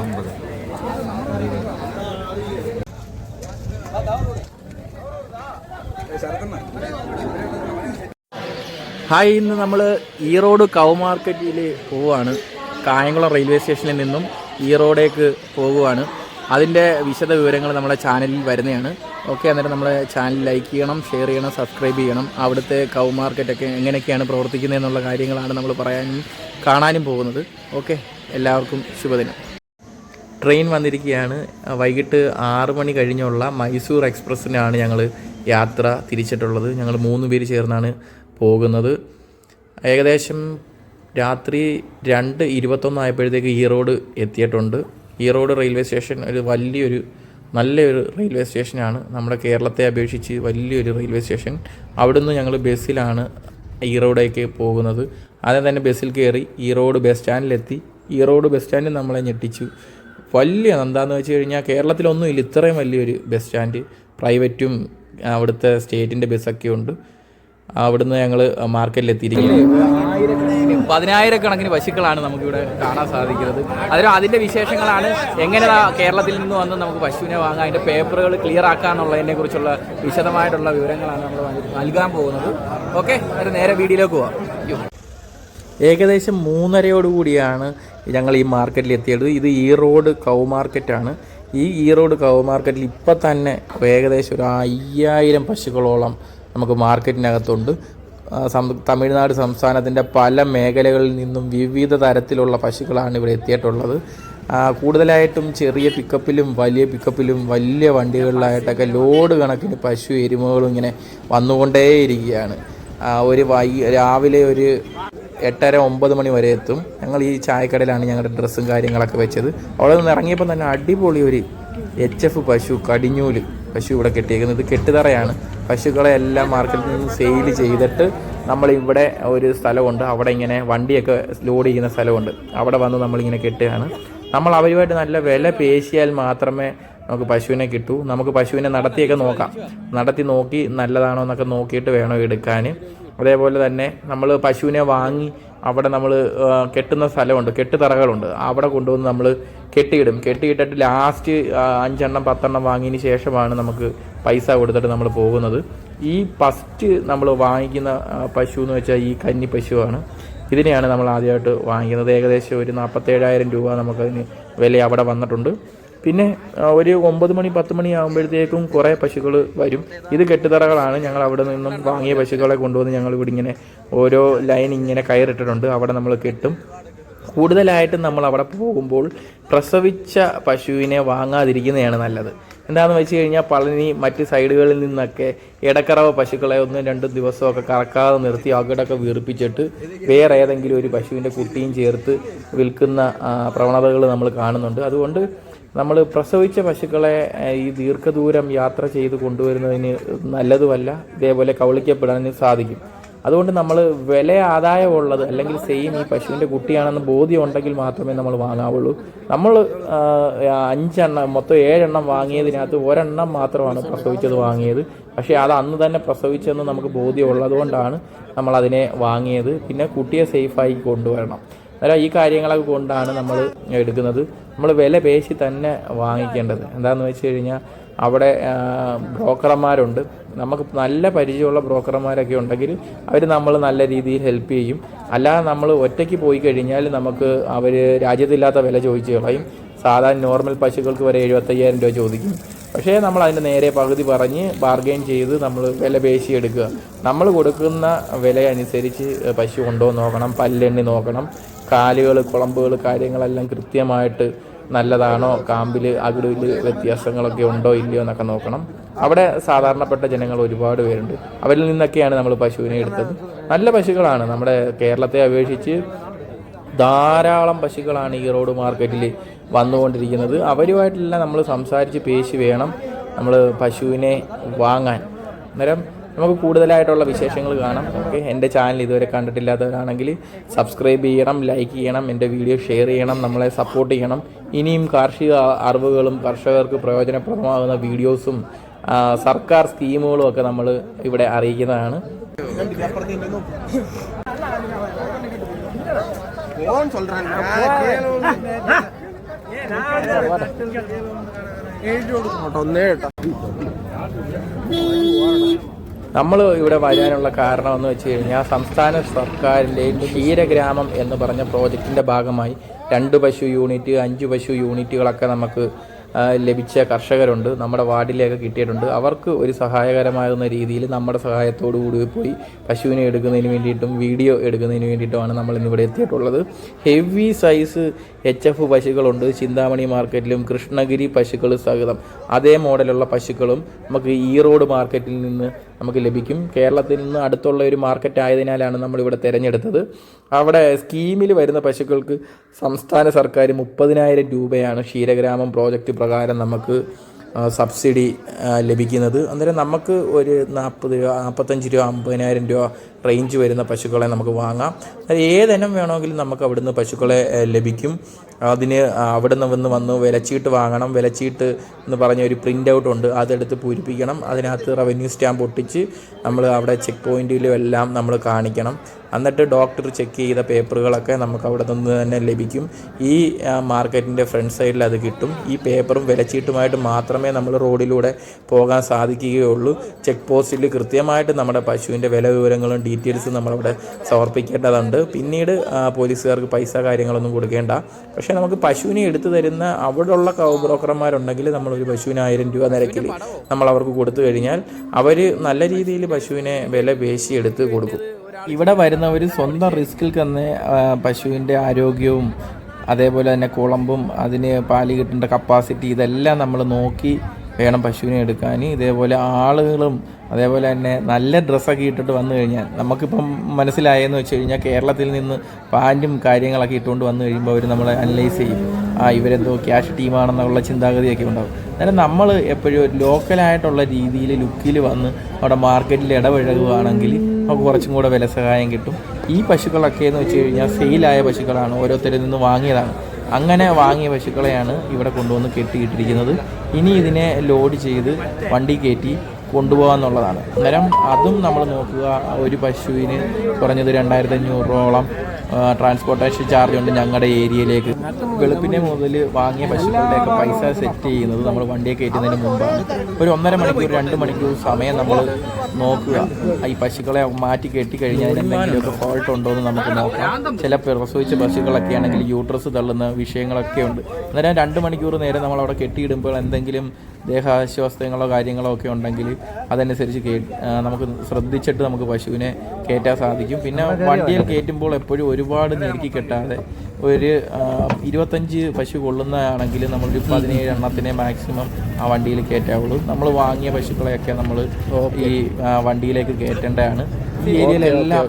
അമ്പത് ഹായ് ഇന്ന് നമ്മൾ ഈറോഡ് കൗ മാർക്കറ്റിൽ പോവുകയാണ് കായംകുളം റെയിൽവേ സ്റ്റേഷനിൽ നിന്നും ഈറോഡേക്ക് പോകുവാണ് അതിന്റെ വിശദ വിവരങ്ങൾ നമ്മുടെ ചാനലിൽ വരുന്നതാണ്. ഓക്കെ അന്നേരം നമ്മളെ ചാനൽ ലൈക്ക് ചെയ്യണം ഷെയർ ചെയ്യണം സബ്സ്ക്രൈബ് ചെയ്യണം. അവിടുത്തെ കൗ മാർക്കറ്റൊക്കെ എങ്ങനെയൊക്കെയാണ് പ്രവർത്തിക്കുന്നത് എന്നുള്ള കാര്യങ്ങളാണ് നമ്മൾ പറയാനും കാണാനും പോകുന്നത്. ഓക്കെ എല്ലാവർക്കും ശുഭദിനം. ട്രെയിൻ വന്നിരിക്കുകയാണ്. വൈകിട്ട് ആറ് മണി കഴിഞ്ഞുള്ള മൈസൂർ എക്സ്പ്രസ്സിനാണ് ഞങ്ങൾ യാത്ര തിരിച്ചിട്ടുള്ളത്. ഞങ്ങൾ മൂന്ന് പേര് ചേർന്നാണ് പോകുന്നത്. ഏകദേശം രാത്രി രണ്ട് ഇരുപത്തൊന്നായപ്പോഴത്തേക്ക് ഈറോഡ് എത്തിയിട്ടുണ്ട്. ഈറോഡ് റെയിൽവേ സ്റ്റേഷൻ ഒരു വലിയൊരു നല്ലൊരു റെയിൽവേ സ്റ്റേഷനാണ്. നമ്മുടെ കേരളത്തെ അപേക്ഷിച്ച് വലിയൊരു റെയിൽവേ സ്റ്റേഷൻ. അവിടുന്ന് ഞങ്ങൾ ബസ്സിലാണ് ഈറോഡേക്ക് പോകുന്നത്. ആദ്യം തന്നെ ബസ്സിൽ കയറി ഈറോഡ് ബസ് സ്റ്റാൻഡിലെത്തി. ഈറോഡ് ബസ് സ്റ്റാൻഡിൽ നമ്മളെ ഞെട്ടിച്ചു. വലിയ എന്താണെന്ന് വെച്ച് കഴിഞ്ഞാൽ കേരളത്തിലൊന്നും ഇല്ല ഇത്രയും വലിയൊരു ബസ് സ്റ്റാൻഡ്. പ്രൈവറ്റും അവിടുത്തെ സ്റ്റേറ്റിന്റെ ബസ്സൊക്കെ ഉണ്ട്. അവിടുന്ന് ഞങ്ങൾ മാർക്കറ്റിൽ എത്തിയിരിക്കുന്നത് പതിനായിരക്കണക്കിന് പശുക്കളാണ് നമുക്കിവിടെ കാണാൻ സാധിക്കുന്നത്. അതിന് അതിന്റെ വിശേഷങ്ങളാണ് എങ്ങനെ കേരളത്തിൽ നിന്ന് വന്ന് നമുക്ക് പശുവിനെ വാങ്ങാം അതിന്റെ പേപ്പറുകൾ ക്ലിയർ ആക്കാന്നുള്ളതിനെ കുറിച്ചുള്ള വിശദമായിട്ടുള്ള വിവരങ്ങളാണ് നമ്മൾ നൽകാൻ പോകുന്നത്. ഓക്കെ ഒരു നേരെ വീഡിയോയിലേക്ക് പോവാം. ഏകദേശം മൂന്നരയോടുകൂടിയാണ് ഞങ്ങൾ ഈ മാർക്കറ്റിൽ എത്തിയത്. ഇത് ഈറോഡ് കൗ മാർക്കറ്റാണ് ഈ ഈറോഡ് കൗ മാർക്കറ്റിൽ ഇപ്പം തന്നെ ഏകദേശം ഒരു അയ്യായിരം പശുക്കളോളം നമുക്ക് മാർക്കറ്റിനകത്തുണ്ട്. തമിഴ്നാട് സംസ്ഥാനത്തിന്റെ പല മേഖലകളിൽ നിന്നും വിവിധ തരത്തിലുള്ള പശുക്കളാണ് ഇവിടെ എത്തിയിട്ടുള്ളത്. കൂടുതലായിട്ടും ചെറിയ പിക്കപ്പിലും വലിയ പിക്കപ്പിലും വലിയ വണ്ടികളിലായിട്ടൊക്കെ ലോഡ് കണക്കിന് പശു എരുമകളും ഇങ്ങനെ വന്നുകൊണ്ടേയിരിക്കുകയാണ്. ഒരു വൈ രാവിലെ ഒരു എട്ടര ഒമ്പത് മണി വരെ എത്തും. ഞങ്ങൾ ഈ ചായക്കടയിലാണ് ഞങ്ങളുടെ ഡ്രസ്സും കാര്യങ്ങളൊക്കെ വെച്ചത്. അവിടെ നിന്ന് ഇറങ്ങിയപ്പോൾ തന്നെ അടിപൊളി ഒരു എച്ച് എഫ് പശു കടിഞ്ഞൂൽ പശു ഇവിടെ കെട്ടിയേക്കുന്നത്. കെട്ടുതറയാണ്. പശുക്കളെ എല്ലാം മാർക്കറ്റിൽ നിന്ന് സെയിൽ ചെയ്തിട്ട് നമ്മൾ ഇവിടെ ഒരു സ്ഥലമുണ്ട്. അവിടെ ഇങ്ങനെ വണ്ടിയൊക്കെ ലോഡ് ചെയ്യുന്ന സ്ഥലമുണ്ട്. അവിടെ വന്ന് നമ്മളിങ്ങനെ കെട്ടുകയാണ്. നമ്മൾ അവരുമായിട്ട് നല്ല വില പേശിയാൽ മാത്രമേ നമുക്ക് പശുവിനെ കിട്ടൂ. നമുക്ക് പശുവിനെ നടത്തിയൊക്കെ നോക്കാം. നടത്തി നോക്കി നല്ലതാണോ എന്നൊക്കെ നോക്കിയിട്ട് വേണം എടുക്കാൻ. അതേപോലെ തന്നെ നമ്മൾ പശുവിനെ വാങ്ങി അവിടെ നമ്മൾ കെട്ടുന്ന സ്ഥലമുണ്ട് കെട്ടുതറകളുണ്ട് അവിടെ കൊണ്ടുവന്ന് നമ്മൾ കെട്ടിയിടും. കെട്ടിയിട്ടിട്ട് ലാസ്റ്റ് അഞ്ചെണ്ണം പത്തെണ്ണം വാങ്ങിയതിന് ശേഷമാണ് നമുക്ക് പൈസ കൊടുത്തിട്ട് നമ്മൾ പോകുന്നത്. ഈ ഫസ്റ്റ് നമ്മൾ വാങ്ങിക്കുന്ന പശു എന്ന് വെച്ചാൽ ഈ കന്നി പശുവാണ്. ഇതിനെയാണ് നമ്മൾ ആദ്യമായിട്ട് വാങ്ങിക്കുന്നത്. ഏകദേശം ഒരു നാൽപ്പത്തേഴായിരം രൂപ നമുക്കതിന് വില അവിടെ വന്നിട്ടുണ്ട്. പിന്നെ ഒരു ഒമ്പത് മണി പത്ത് മണി ആകുമ്പോഴത്തേക്കും കുറേ പശുക്കൾ വരും. ഇത് കെട്ടുതറകളാണ്. ഞങ്ങൾ അവിടെ നിന്നും വാങ്ങിയ പശുക്കളെ കൊണ്ടുവന്ന് ഞങ്ങൾ ഇവിടെ ഇങ്ങനെ ഓരോ ലൈൻ ഇങ്ങനെ കയറിട്ടിട്ടുണ്ട്. അവിടെ നമ്മൾ കെട്ടും. കൂടുതലായിട്ടും നമ്മൾ അവിടെ പോകുമ്പോൾ പ്രസവിച്ച പശുവിനെ വാങ്ങാതിരിക്കുന്നതാണ് നല്ലത്. എന്താണെന്ന് വെച്ച് കഴിഞ്ഞാൽ പളനി മറ്റ് സൈഡുകളിൽ നിന്നൊക്കെ ഇടക്കറവ പശുക്കളെ ഒന്നും രണ്ടും ദിവസമൊക്കെ കറക്കാതെ നിർത്തി അകിടൊക്കെ വീർപ്പിച്ചിട്ട് വേറെ ഏതെങ്കിലും ഒരു പശുവിന്റെ കുട്ടിയും ചേർത്ത് വിൽക്കുന്ന പ്രവണതകൾ നമ്മൾ കാണുന്നുണ്ട്. അതുകൊണ്ട് നമ്മൾ പ്രസവിച്ച പശുക്കളെ ഈ ദീർഘദൂരം യാത്ര ചെയ്ത് കൊണ്ടുവരുന്നതിന് നല്ലതുമല്ല. ഇതേപോലെ കവളിക്കപ്പെടാൻ സാധിക്കും. അതുകൊണ്ട് നമ്മൾ വില ആദായമുള്ളത് അല്ലെങ്കിൽ സെയിം ഈ പശുവിന്റെ കുട്ടിയാണെന്ന് ബോധ്യം ഉണ്ടെങ്കിൽ മാത്രമേ നമ്മൾ വാങ്ങാവുള്ളൂ. നമ്മൾ അഞ്ചെണ്ണം മൊത്തം ഏഴെണ്ണം വാങ്ങിയതിനകത്ത് ഒരെണ്ണം മാത്രമാണ് പ്രസവിച്ചത് വാങ്ങിയത്. പക്ഷേ അത് അന്ന് തന്നെ പ്രസവിച്ചെന്ന് നമുക്ക് ബോധ്യമുള്ളതുകൊണ്ടാണ് നമ്മൾ അതിനെ വാങ്ങിയത്. പിന്നെ കുട്ടിയെ സേഫായി കൊണ്ടുവരണം. അന്നേരം ഈ കാര്യങ്ങളൊക്കെ കൊണ്ടാണ് നമ്മൾ എടുക്കുന്നത്. നമ്മൾ വില പേശി തന്നെ വാങ്ങിക്കേണ്ടത്. എന്താണെന്ന് വെച്ച് കഴിഞ്ഞാൽ അവിടെ ബ്രോക്കർമാരുണ്ട്. നമുക്ക് നല്ല പരിചയമുള്ള ബ്രോക്കർമാരൊക്കെ ഉണ്ടെങ്കിൽ അവർ നമ്മൾ നല്ല രീതിയിൽ ഹെൽപ്പ് ചെയ്യും. അല്ലാതെ നമ്മൾ ഒറ്റയ്ക്ക് പോയി കഴിഞ്ഞാൽ നമുക്ക് അവർ രാജ്യത്തില്ലാത്ത വില ചോദിച്ചു കളയും. സാധാരണ നോർമൽ പശുക്കൾക്ക് വരെ എഴുപത്തയ്യായിരം രൂപ ചോദിക്കും. പക്ഷേ നമ്മൾ അതിന്റെ നേരെ പകുതി പറഞ്ഞ് ബാർഗെയിൻ ചെയ്ത് നമ്മൾ വില പേശി എടുക്കുക. നമ്മൾ കൊടുക്കുന്ന വില അനുസരിച്ച് പശു ഉണ്ടോ നോക്കണം പല്ലെണ്ണി നോക്കണം. കാലുകൾ കുളമ്പുകൾ കാര്യങ്ങളെല്ലാം കൃത്യമായിട്ട് നല്ലതാണോ? കാമ്പിൽ അകിടിൽ വ്യത്യാസങ്ങളൊക്കെ ഉണ്ടോ ഇല്ലയോ എന്നൊക്കെ നോക്കണം. അവിടെ സാധാരണപ്പെട്ട ജനങ്ങൾ ഒരുപാട് പേരുണ്ട്. അവരിൽ നിന്നൊക്കെയാണ് നമ്മൾ പശുവിനെ എടുത്തത്. നല്ല പശുക്കളാണ്. നമ്മുടെ കേരളത്തെ അപേക്ഷിച്ച് ധാരാളം പശുക്കളാണ് ഈ റോഡ് മാർക്കറ്റിൽ വന്നുകൊണ്ടിരിക്കുന്നത്. അവരുമായിട്ടെല്ലാം നമ്മൾ സംസാരിച്ച് പേശി വേണം. നമ്മൾ പശുവിനെ വാങ്ങാൻ. അന്നേരം നമുക്ക് കൂടുതലായിട്ടുള്ള വിശേഷങ്ങൾ കാണാം ഓക്കെ എൻ്റെ ചാനൽ ഇതുവരെ കണ്ടിട്ടില്ലാത്തവരാണെങ്കിൽ സബ്സ്ക്രൈബ് ചെയ്യണം ലൈക്ക് ചെയ്യണം എൻ്റെ വീഡിയോ ഷെയർ ചെയ്യണം നമ്മളെ സപ്പോർട്ട് ചെയ്യണം ഇനിയും കാർഷിക അറിവുകളും കർഷകർക്ക് പ്രയോജനപ്രദമാകുന്ന വീഡിയോസും ആ, സർക്കാർ സ്കീമുകളും ഒക്കെ നമ്മൾ ഇവിടെ അറിയിക്കുന്നതാണ് போன்னு சொல்றேன் എഴുതി കൊടുക്കും ഒന്നേ കേട്ടോ നമ്മൾ ഇവിടെ വരാനുള്ള കാരണമെന്ന് വെച്ച് കഴിഞ്ഞാൽ സംസ്ഥാന സർക്കാരിന്റെയും ക്ഷീരഗ്രാമം എന്ന് പറഞ്ഞ പ്രോജക്റ്റിന്റെ ഭാഗമായി രണ്ട് പശു യൂണിറ്റ് അഞ്ച് പശു യൂണിറ്റുകളൊക്കെ നമുക്ക് ലഭിച്ച കർഷകരുണ്ട്. നമ്മുടെ വാർഡിലേക്ക് കിട്ടിയിട്ടുണ്ട്. അവർക്ക് ഒരു സഹായകരമാകുന്ന രീതിയിൽ നമ്മുടെ സഹായത്തോടു കൂടി പോയി പശുവിനെ എടുക്കുന്നതിന് വേണ്ടിയിട്ടും വീഡിയോ എടുക്കുന്നതിന് വേണ്ടിയിട്ടുമാണ് നമ്മൾ ഇന്നിവിടെ എത്തിയിട്ടുള്ളത്. ഹെവി സൈസ് എച്ച് എഫ് പശുക്കളുണ്ട്. ചിന്താമണി മാർക്കറ്റിലും കൃഷ്ണഗിരി പശുക്കൾ സഹിതം അതേ മോഡലുള്ള പശുക്കളും നമുക്ക് ഈറോഡ് മാർക്കറ്റിൽ നിന്ന് നമുക്ക് ലഭിക്കും. കേരളത്തിൽ നിന്ന് അടുത്തുള്ള ഒരു മാർക്കറ്റ് ആയതിനാലാണ് നമ്മളിവിടെ തിരഞ്ഞെടുത്തത്. അവിടെ സ്കീമിൽ വരുന്ന പശുക്കൾക്ക് സംസ്ഥാന സർക്കാർ മുപ്പതിനായിരം രൂപയാണ് ക്ഷീരഗ്രാമം പ്രോജക്റ്റ് പ്രകാരം നമുക്ക് സബ്സിഡി ലഭിക്കുന്നത്. അന്നേരം നമുക്ക് ഒരു നാൽപ്പത് രൂപ നാൽപ്പത്തഞ്ച് രൂപ അമ്പതിനായിരം രൂപ റേഞ്ച് വരുന്ന പശുക്കളെ നമുക്ക് വാങ്ങാം. ഏതെനം വേണമെങ്കിലും നമുക്ക് അവിടുന്ന് പശുക്കളെ ലഭിക്കും. അതിന് അവിടുന്ന് വന്ന് വന്ന് വിലച്ചീട്ട് വാങ്ങണം. വിലച്ചീട്ട് എന്ന് പറഞ്ഞ ഒരു പ്രിന്റ് ഔട്ട് ഉണ്ട്. അതെടുത്ത് പൂരിപ്പിക്കണം. അതിനകത്ത് റവന്യൂ സ്റ്റാമ്പ് ഒട്ടിച്ച് നമ്മൾ അവിടെ ചെക്ക് പോയിന്റിലും എല്ലാം നമ്മൾ കാണിക്കണം. എന്നിട്ട് ഡോക്ടർ ചെക്ക് ചെയ്ത പേപ്പറുകളൊക്കെ നമുക്ക് അവിടെ നിന്ന് തന്നെ ലഭിക്കും. ഈ മാർക്കറ്റിന്റെ ഫ്രണ്ട് സൈഡിൽ അത് കിട്ടും. ഈ പേപ്പറും വിലച്ചീട്ടുമായിട്ട് മാത്രമേ നമ്മൾ റോഡിലൂടെ പോകാൻ സാധിക്കുകയുള്ളൂ. ചെക്ക് പോസ്റ്റിൽ കൃത്യമായിട്ട് നമ്മുടെ പശുവിന്റെ വില വിവരങ്ങളും ഡീറ്റെയിൽസും നമ്മളവിടെ സമർപ്പിക്കേണ്ടതുണ്ട്. പിന്നീട് പോലീസുകാർക്ക് പൈസ കാര്യങ്ങളൊന്നും കൊടുക്കേണ്ട. പക്ഷേ നമുക്ക് പശുവിനെ എടുത്തു തരുന്ന അവിടെയുള്ള കൗ ബ്രോക്കർമാരുണ്ടെങ്കിൽ നമ്മളൊരു പശുവിന് ആയിരം രൂപ നിരക്കിൽ നമ്മൾ അവർക്ക് കൊടുത്തു കഴിഞ്ഞാൽ അവർ നല്ല രീതിയിൽ പശുവിനെ വില പേശി എടുത്ത് കൊടുക്കും. ഇവിടെ വരുന്നവർ സ്വന്തം റിസ്കിൽ തന്നെ പശുവിന്റെ ആരോഗ്യവും അതേപോലെ തന്നെ കുളമ്പും അതിന് പാൽ കിട്ടേണ്ട കപ്പാസിറ്റി ഇതെല്ലാം നമ്മൾ നോക്കി വേണം പശുവിനെ എടുക്കാൻ. ഇതേപോലെ ആളുകളും അതേപോലെ തന്നെ നല്ല ഡ്രസ്സൊക്കെ ഇട്ടിട്ട് വന്നു കഴിഞ്ഞാൽ നമുക്കിപ്പം മനസ്സിലായെന്ന് വെച്ച് കഴിഞ്ഞാൽ കേരളത്തിൽ നിന്ന് പാന്റും കാര്യങ്ങളൊക്കെ ഇട്ടുകൊണ്ട് വന്നു കഴിയുമ്പോൾ അവർ നമ്മളെ അനലൈസ് ചെയ്യും. ആ ഇവരെന്തോ ക്യാഷ് ടീമാണെന്നുള്ള ചിന്താഗതിയൊക്കെ ഉണ്ടാകും അന്നേരം നമ്മൾ എപ്പോഴും ലോക്കലായിട്ടുള്ള രീതിയിൽ ലുക്കിൽ വന്ന് അവിടെ മാർക്കറ്റിൽ ഇടപഴകുകയാണെങ്കിൽ നമുക്ക് കുറച്ചും കൂടെ വില സഹായം കിട്ടും. ഈ പശുക്കളൊക്കെ എന്ന് വെച്ച് കഴിഞ്ഞാൽ സെയിലായ പശുക്കളാണ്. ഓരോരുത്തരിൽ നിന്ന് വാങ്ങിയതാണ്. അങ്ങനെ വാങ്ങിയ പശുക്കളെയാണ് ഇവിടെ കൊണ്ടുവന്ന് കെട്ടിയിട്ടിരിക്കുന്നത്. ഇനി ഇതിനെ ലോഡ് ചെയ്ത് വണ്ടി കയറ്റി കൊണ്ടുപോകാന്നുള്ളതാണ്. അന്നേരം അതും നമ്മൾ നോക്കുക ഒരു പശുവിന് കുറഞ്ഞത് രണ്ടായിരത്തി രൂപയോളം ട്രാൻസ്പോർട്ടേഷൻ ചാർജ് ഉണ്ട് ഞങ്ങളുടെ ഏരിയയിലേക്ക്. വെളുപ്പിനെ മുതൽ വാങ്ങിയ പശുക്കളുടെയൊക്കെ പൈസ സെറ്റ് ചെയ്യുന്നത് നമ്മൾ വണ്ടിയെ കയറ്റുന്നതിന് മുമ്പാണ്. ഒരു ഒന്നര മണിക്കൂർ രണ്ട് മണിക്കൂർ സമയം നമ്മൾ നോക്കുക. ഈ പശുക്കളെ മാറ്റി കെട്ടി കഴിഞ്ഞാൽ എന്തെങ്കിലുമൊക്കെ ഫോൾട്ട് ഉണ്ടോ എന്ന് നമുക്ക് നോക്കാം. ചില പ്രസവിച്ച പശുക്കളൊക്കെ ആണെങ്കിൽ യൂട്രസ് തള്ളുന്ന വിഷയങ്ങളൊക്കെ ഉണ്ട്. അന്നേരം രണ്ട് മണിക്കൂർ നേരം നമ്മൾ അവിടെ കെട്ടിയിടുമ്പോൾ എന്തെങ്കിലും ദേഹാസ്വാസ്ഥ്യങ്ങളോ കാര്യങ്ങളോ ഒക്കെ ഉണ്ടെങ്കിൽ അതനുസരിച്ച് കേ നമുക്ക് ശ്രദ്ധിച്ചിട്ട് നമുക്ക് പശുവിനെ കയറ്റാൻ സാധിക്കും. പിന്നെ വണ്ടിയിൽ കയറ്റുമ്പോൾ എപ്പോഴും ഒരുപാട് ഞെരുക്കി കെട്ടാതെ ഒരു ഇരുപത്തഞ്ച് പശു കൊള്ളുന്നതാണെങ്കിൽ നമ്മളൊരു പതിനേഴ് എണ്ണത്തിനെ മാക്സിമം ആ വണ്ടിയിൽ കയറ്റാവുള്ളൂ. നമ്മൾ വാങ്ങിയ പശുക്കളെയൊക്കെ നമ്മൾ ഈ വണ്ടിയിലേക്ക് കയറ്റേണ്ടതാണ്. ഈ ഏരിയയിലെല്ലാം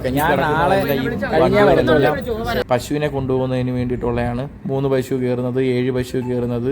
വണ്ടികളെല്ലാം പശുവിനെ കൊണ്ടുപോകുന്നതിന് വേണ്ടിയിട്ടുള്ളതാണ്. മൂന്ന് പശു കയറുന്നത് ഏഴ് പശു കയറുന്നത്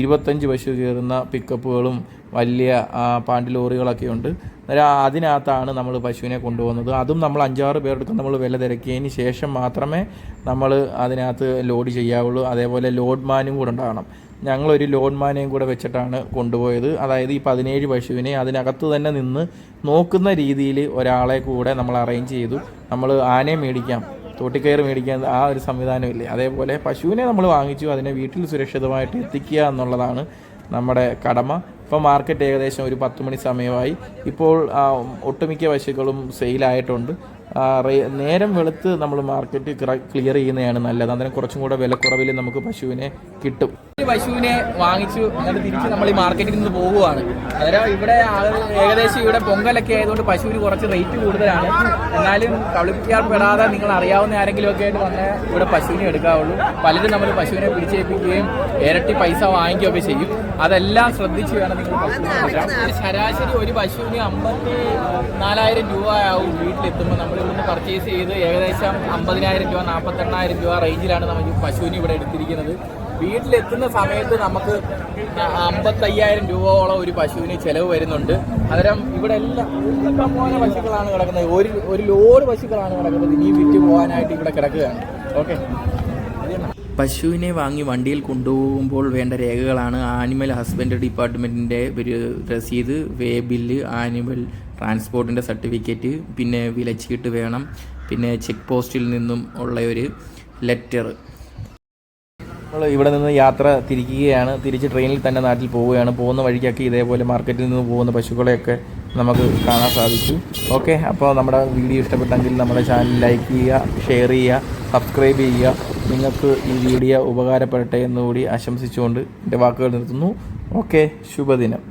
ഇരുപത്തഞ്ച് പശു കയറുന്ന പിക്കപ്പുകളും വലിയ പാണ്ടിലോറികളൊക്കെ പാണ്ടി ലോറികളൊക്കെ ഉണ്ട്. അന്നേരം അതിനകത്താണ് നമ്മൾ പശുവിനെ കൊണ്ടുപോകുന്നത്. അതും നമ്മൾ അഞ്ചാറ് പേർക്ക് നമ്മൾ വില തിരക്കിയതിന് ശേഷം മാത്രമേ നമ്മൾ അതിനകത്ത് ലോഡ് ചെയ്യാവുള്ളൂ. അതേപോലെ ലോഡ് മാനും കൂടെ ഉണ്ടാകണം. ഞങ്ങളൊരു ലോഡ്മാനെയും കൂടെ വെച്ചിട്ടാണ് കൊണ്ടുപോയത്. അതായത് ഈ പതിനേഴ് പശുവിനെ അതിനകത്ത് തന്നെ നിന്ന് നോക്കുന്ന രീതിയിൽ ഒരാളെ കൂടെ നമ്മൾ അറേഞ്ച് ചെയ്തു. നമ്മൾ ആനയെ മേടിക്കാം തോട്ടിക്കയർ മേടിക്കാൻ ആ ഒരു സംവിധാനമില്ലേ അതേപോലെ പശുവിനെ നമ്മൾ വാങ്ങിച്ചു. അതിനെ വീട്ടിൽ സുരക്ഷിതമായിട്ട് എത്തിക്കുക എന്നുള്ളതാണ് നമ്മുടെ കടമ. ഇപ്പോൾ മാർക്കറ്റ് ഏകദേശം ഒരു പത്ത് മണി സമയമായി. ഇപ്പോൾ ഒട്ടുമിക്ക പശുക്കളും സെയിലായിട്ടുണ്ട് നേരം വെളുത്ത് നമ്മൾ മാർക്കറ്റ് ക്ലിയർ ചെയ്യുന്നതാണ് നല്ലത്. അന്നേരം കുറച്ചും കൂടെ വിലക്കുറവിൽ നമുക്ക് പശുവിനെ കിട്ടും. പശുവിനെ വാങ്ങിച്ചു എന്നിട്ട് തിരിച്ച് നമ്മൾ ഈ മാർക്കറ്റിൽ നിന്ന് പോകുവാണ്. അന്നേരം ഇവിടെ ആളുകൾ ഏകദേശം ഇവിടെ പൊങ്കലൊക്കെ ആയതുകൊണ്ട് പശുവിന് കുറച്ച് റേറ്റ് കൂടുതലാണ്. എന്നാലും കളിപ്പിക്കാൻ പെടാതെ നിങ്ങൾ അറിയാവുന്ന ആരെങ്കിലും ഒക്കെ ആയിട്ട് വന്നാൽ ഇവിടെ പശുവിനെ എടുക്കാവുള്ളൂ. പലരും നമ്മൾ പശുവിനെ പിടിച്ചേൽപ്പിക്കുകയും ഇരട്ടി പൈസ വാങ്ങിക്കുകയൊക്കെ ചെയ്യും. അതെല്ലാം ശ്രദ്ധിച്ച് വേണം നിങ്ങൾ പശുവിനെ ശരാശരി ഒരു പശുവിന് അമ്പത്തി നാലായിരം രൂപ ആവും വീട്ടിലെത്തുമ്പോൾ നമ്മൾ ഇവിടുന്ന് പർച്ചേസ് ചെയ്ത് ഏകദേശം അമ്പതിനായിരം രൂപ നാൽപ്പത്തെണ്ണായിരം രൂപ റേഞ്ചിലാണ് നമ്മൾ പശുവിന് ഇവിടെ എടുത്തിരിക്കുന്നത്. വീട്ടിലെത്തുന്ന സമയത്ത് നമുക്ക് അമ്പത്തയ്യായിരം രൂപയോളം ഒരു പശുവിന് ചിലവ് വരുന്നുണ്ട്. അന്നേരം ഇവിടെ എല്ലാം പോലെ പശുക്കളാണ് കിടക്കുന്നത്. ഒരു ഒരു ലോഡ് പശുക്കളാണ് കിടക്കുന്നത്. ഇനി വിറ്റ് പോകാനായിട്ട് ഇവിടെ കിടക്കുകയാണ്. ഓക്കെ. പശുവിനെ വാങ്ങി വണ്ടിയിൽ കൊണ്ടുപോകുമ്പോൾ വേണ്ട രേഖകളാണ് ആനിമൽ ഹസ്ബൻഡ് ഡിപ്പാർട്ട്മെന്റിന്റെ ഒരു രസീത് വേ ബില്ല് ആനിമൽ ട്രാൻസ്പോർട്ടിന്റെ സർട്ടിഫിക്കറ്റ് പിന്നെ വിലച്ചീട്ട് വേണം പിന്നെ ചെക്ക് പോസ്റ്റിൽ നിന്നും ഉള്ള ഒരു ലെറ്റർ. നമ്മൾ ഇവിടെ നിന്ന് യാത്ര തിരിക്കുകയാണ്. തിരിച്ച് ട്രെയിനിൽ തന്നെ നാട്ടിൽ പോവുകയാണ്. പോകുന്ന വഴിക്കൊക്കെ ഇതേപോലെ മാർക്കറ്റിൽ നിന്ന് പോകുന്ന പശുക്കളെയൊക്കെ നമുക്ക് കാണാൻ സാധിച്ചു. ഓക്കെ അപ്പോൾ നമ്മുടെ വീഡിയോ ഇഷ്ടപ്പെട്ടെങ്കിൽ നമ്മുടെ ചാനൽ ലൈക്ക് ചെയ്യുക ഷെയർ ചെയ്യുക സബ്സ്ക്രൈബ് ചെയ്യുക. നിങ്ങൾക്ക് ഈ വീഡിയോ ഉപകാരപ്പെടട്ടെ എന്നുകൂടി ആശംസിച്ചുകൊണ്ട് എന്റെ വാക്കുകൾ നിർത്തുന്നു. ഓക്കെ ശുഭദിനം.